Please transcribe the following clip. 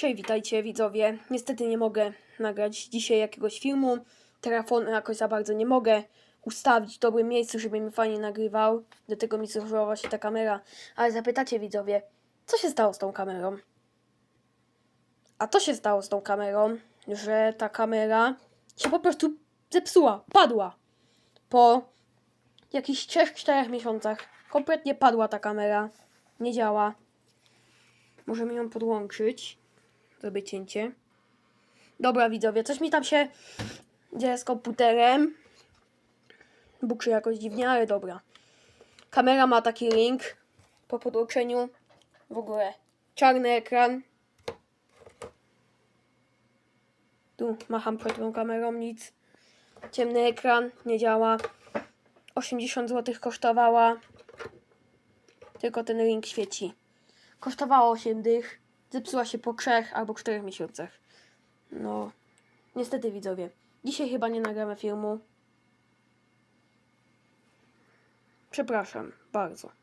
Cześć, witajcie widzowie. Niestety nie mogę nagrać dzisiaj jakiegoś filmu. Telefonu jakoś za bardzo nie mogę ustawić w dobrym miejscu, żeby mi fajnie nagrywał. Do tego mi zużyła właśnie ta kamera. Ale zapytacie widzowie, co się stało z tą kamerą? A to się stało z tą kamerą, że ta kamera się po prostu zepsuła, padła. Po jakichś 3-4 miesiącach kompletnie padła ta kamera. Nie działa. Możemy ją podłączyć. Zrobię cięcie. Dobra, widzowie, coś mi tam się dzieje z komputerem. Buczy jakoś dziwnie, ale dobra. Kamera ma taki link po podłączeniu. W ogóle czarny ekran. Tu macham przed tą kamerą, nic. Ciemny ekran, nie działa. 80 zł kosztowała. Tylko ten link świeci. Kosztowała 8 dych. Zepsuła się po 3 albo 4 miesiącach. No, niestety widzowie. Dzisiaj chyba nie nagramy filmu. Przepraszam bardzo.